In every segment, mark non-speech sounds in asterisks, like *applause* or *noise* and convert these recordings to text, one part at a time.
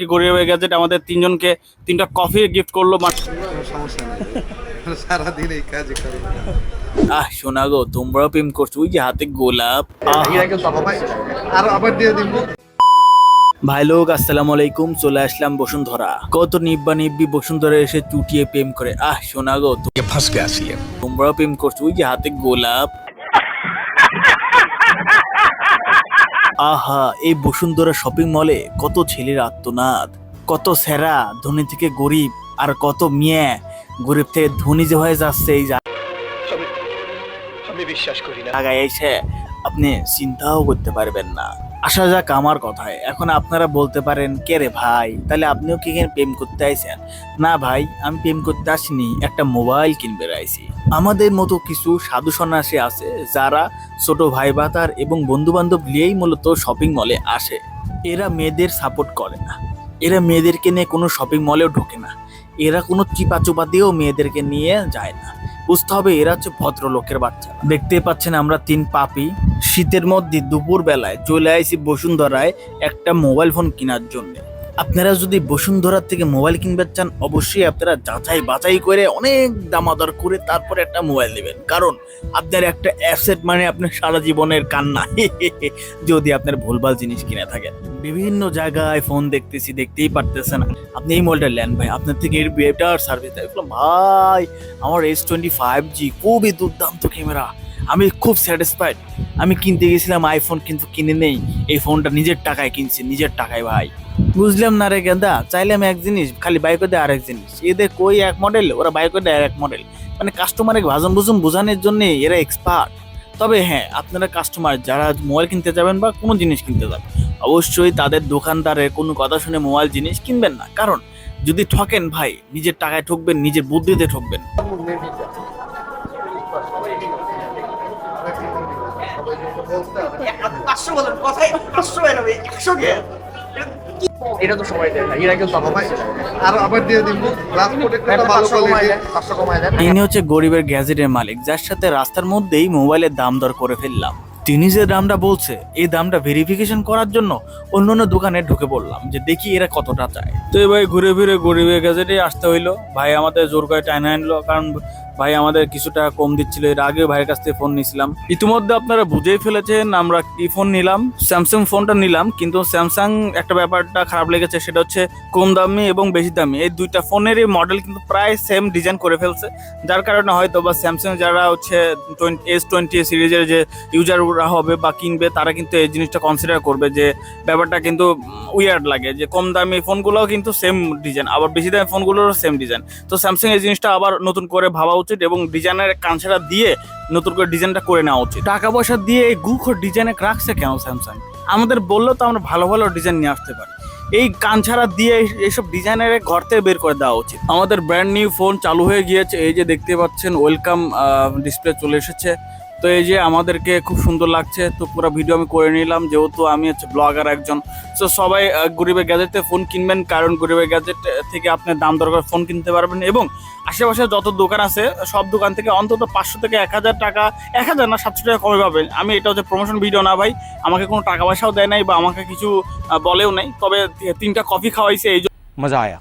একটি গরিবের গ্যাজেট আমাদের তিনজনকে তিনটা কফি গিফট করল সারাদিন এই আহ শোনা গো তোমরাও প্রেম করছ ওই যে হাতে গোলাপ। আর আবার দিয়ে দিব। ভাই লোক আসসালামু আলাইকুম চলে আসলাম বসুন্ধরা। কত নিব্বা নিব্বি বসুন্ধরা এসে চুটিয়ে প্রেম করে। আহ শোনা গো তোমরাও প্রেম করছ ওই যে হাতে গোলাপ। আহা এই বসুন্ধরা শপিং মলে কত ছেলের আত্মনাদ। কত সেরা ধনী থেকে গরিব আর কত মেয়ে। গরিব থেকে ধনী যে হয়ে যাচ্ছে এই আমি বিশ্বাস করি না। আগায় এসে আপনি চিন্তাও করতে পারবেন না। আসা যাক আমার কথায়। এখন আপনারা বলতে পারেন, কে রে ভাই? তাহলে আপনিও কি এখানে প্রেম করতে আইছেন না ভাই, আমি প্রেম করতে আসিনি, একটা মোবাইল কিনবে আইছি আমাদের মতো কিছু সাধু সন্ন্যাসী আছে, যারা ছোট ভাই ভাতার এবং বন্ধু বান্ধব নিয়েই মূলত শপিং মলে আসে। এরা মেয়েদের সাপোর্ট করে না। এরা মেয়েদেরকে নিয়ে কোনো শপিং মলেও ঢোকে না। এরা কোনো চিপা চোপা দিয়েও মেয়েদেরকে নিয়ে যায় না। বুঝতে হবে এরা হচ্ছে ভদ্রলোকের বাচ্চা দেখতে পাচ্ছেন আমরা তিন পাপি। শীতের মধ্যে দুপুর বেলায় চলে আইসি বসুন্ধরায় একটা মোবাইল ফোন কেনার জন্য। আপনারা যদি বসুন্ধরার থেকে মোবাইল কিনতে চান, অবশ্যই আপনারা যাচাই বাছাই করে অনেক দামাদর করে তারপরে একটা মোবাইল নেবেন। কারণ আপনার একটা অ্যাসেট মানে আপনার সারা জীবনের কান্না। *laughs* যদি আপনার ভুলভাল জিনিস কিনে থাকেন। বিভিন্ন জায়গায় ফোন দেখতেছি, দেখতেই পারতেছেন। আপনি এই মোবাইলটা নেন ভাই। আপনার থেকে এর বেটার সার্ভিস দেয়। ভাই, আমার এস টোয়েন্টি ফাইভ জি খুবই দুর্দান্ত ক্যামেরা আমি খুব স্যাটিসফাইড আমি কিনতে গেছিলাম আইফোন কিন্তু কিনে নেই। এই ফোনটা নিজের টাকায় কিনছি, নিজের টাকায় ভাই। বুঝলাম না রে গেন্দা চাইলাম এক জিনিস খালি বাইকে দেয় আরেক জিনিস এদের কই এক মডেল ওরা বাইকে দেয় এক মডেল মানে কাস্টমারের ভাজন বুঝুন বোঝানোর জন্য এরা এক্সপার্ট তবে হ্যাঁ আপনারা কাস্টমার যারা মোবাইল কিনতে যাবেন বা কোনো জিনিস কিনতে যাবেন অবশ্যই তাদের দোকানদারের কোনো কথা শুনে মোবাইল জিনিস কিনবেন না কারণ যদি ঠকেন ভাই নিজের টাকায় ঠকবেন নিজের বুদ্ধিতে ঠকবেন পাঁচশো বলেন কথাই পাঁচশো বেরোবে একশো কে এটা তো সবাই দেয় না এরা কেউ সবাই। আর আবার দিয়ে দিব। গ্লাস প্রোটেক্টরটা ভালো কোয়ালিটি দেয় পাঁচশো কমায় দেয় ইনি হচ্ছে গরিবের গ্যাজেটের মালিক যার সাথে রাস্তার মধ্যেই মোবাইলের দাম দর করে ফেললাম। তিনি যে দামটা বলছে এই দামটা ভেরিফিকেশন করার জন্য অন্য অন্য দোকানে ঢুকে পড়লাম যে দেখি এরা কতটা চায়। তো এই ভাই ঘুরে ফিরে গরিবের গ্যাজেটে আসতে হইল। ভাই আমাদের জোর করে টাইনা আনলো কারণ ভাই আমাদের কিছু টাকা কম দিচ্ছিল, এর আগে ভাইয়ের কাছ থেকে ফোন নিয়েছিলাম। ইতিমধ্যে আপনারা বুঝেই ফেলেছেন, আমরা কি ফোন নিলাম? স্যামসাং ফোনটা নিলাম, কিন্তু স্যামসাং একটা ব্যাপারটা খারাপ লেগেছে, সেটা হচ্ছে কম দামি এবং বেশি দামি। এই দুইটা ফোনেরই মডেল কিন্তু প্রায় সেম ডিজাইন করে ফেলছে, যার কারণে হয়তো বা স্যামসাং যারা হচ্ছে এস টোয়েন্টি সিরিজের যে ইউজাররা হবে বা কিনবে, তারা কিন্তু এই জিনিসটা কনসিডার করবে যে ব্যাপারটা কিন্তু উইয়ার্ড লাগে, যে কম দামি ফোনগুলোও কিন্তু সেম ডিজাইন আবার বেশি দামি ফোনগুলোরও সেম ডিজাইন তো স্যামসাং এই জিনিসটা আবার নতুন করে ভাবা উচিত। এবং ডিজাইনের কাঁচড়া দিয়ে নতুন করে ডিজাইনটা করে নেওয়া উচিত। টাকা পয়সা দিয়ে এই গুখর ডিজাইনে রাখছে কেন স্যামসাং আমাদের বললেও তো আমরা ভালো ভালো ডিজাইন নিয়ে আসতে পারি। এই কানছাড়া দিয়ে এইসব ডিজাইনের ঘর থেকে বের করে দেওয়া উচিত। আমাদের ব্র্যান্ড নিউ ফোন চালু হয়ে গিয়েছে, এই যে দেখতে পাচ্ছেন ওয়েলকাম ডিসপ্লে চলে এসেছে। তো এই যে আমাদেরকে খুব সুন্দর লাগছে, তো পুরো ভিডিও আমি করে নিলাম। যেহেতু আমি হচ্ছে ব্লগার একজন, তো সবাই গরিবের গ্যাজেটে ফোন কিনবেন, কারণ গরিবের গ্যাজেট থেকে আপনি দাম দরকার ফোন কিনতে পারবেন এবং আশেপাশে যত দোকান আছে, সব দোকান থেকে অন্তত পাঁচশো থেকে এক হাজার টাকা, এক হাজার না, সাতশো টাকা কমে পাবেন। আমি এটা হচ্ছে প্রমোশন ভিডিও না ভাই, আমাকে কোনো টাকা পয়সাও দেয় নাই বা আমাকে কিছু বলেও নাই। তবে তিনটা কফি খাওয়াইছে, এই মজা আয়া।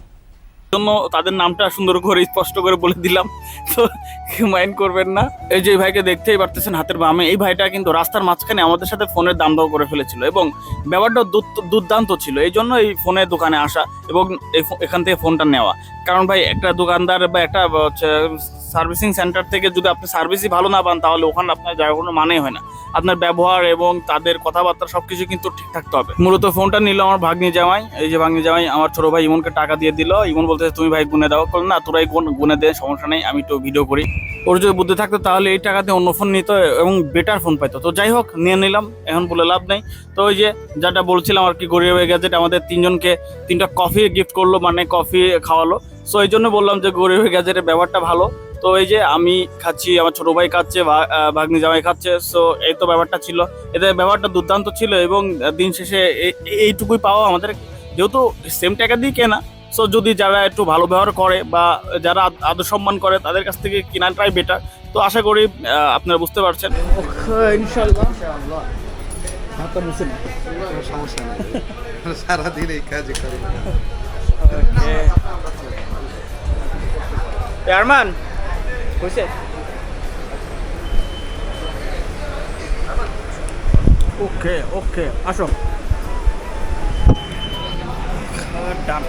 জন্য তাদের নামটা সুন্দর করে স্পষ্ট করে বলে দিলাম। তো মাইন্ড করবেন না। এই যে ভাইকে দেখতেই পারতেছেন হাতের বামে। এই ভাইটা কিন্তু রাস্তার মাঝখানে আমাদের সাথে ফোনের দাম দাও করে ফেলেছিল এবং ব্যাপারটা দুর্দান্ত ছিল। এই জন্য এই ফোনের দোকানে আসা এবং এখান থেকে ফোনটা নেওয়া। কারণ ভাই, একটা দোকানদার বা একটা সার্ভিসিং সেন্টার থেকে যদি আপনি সার্ভিসই ভালো না পান, তাহলে ওখানে আপনার যাওয়ার কোনো মানেই হয় না। আপনার ব্যবহার এবং তাদের কথাবার্তা সবকিছু কিন্তু ঠিক থাকতে হবে। মূলত ফোনটা নিল আমার ভাগ্নি জামাই। এই যে ভাগ্নি জামাই আমার ছোট ভাই ইমনকে টাকা দিয়ে দিল। ইমন বলতেছে, তুমি ভাই গুনে দাও। করল না, তোরাই গুন- গুনে দে, সমস্যা নেই, আমি একটু ভিডিও করি। ওর যদি বুদ্ধি থাকতো তাহলে এই টাকাতে অন্য ফোন নিত এবং বেটার ফোন পাইতো। তো যাই হোক, নিয়ে নিলাম, এখন বলে লাভ নেই। তো ওই যে যেটা বলছিলাম আর কি গরিবের গ্যাজেট আমাদের তিনজনকে তিনটা কফি গিফট করল মানে কফি খাওয়ালো। সো এই জন্য বললাম যে গরিবের গ্যাজেটের ব্যাপারটা ভালো। তো এই যে আমি খাচ্ছি আমার ছোট ভাই খাচ্ছে ভাগ্নি জামাই খাচ্ছে সো এই তো ব্যাপারটা ছিল। এদের ব্যাপারটা দুর্দান্ত ছিল এবং দিন শেষে এ- এইটুকুই পাওয়া আমাদের। যেহেতু সেম টাকা দিয়ে কেনা সো যদি যারা একটু ভালো ব্যবহার করে বা যারা আদর সম্মান করে তাদের কাছ থেকে কেনাটাই বেটার তো আশা করি আপনারা বুঝতে পারছেন। সারাদিন এই করি। আরমান হয়েছে ওকে ওকে আসো ডান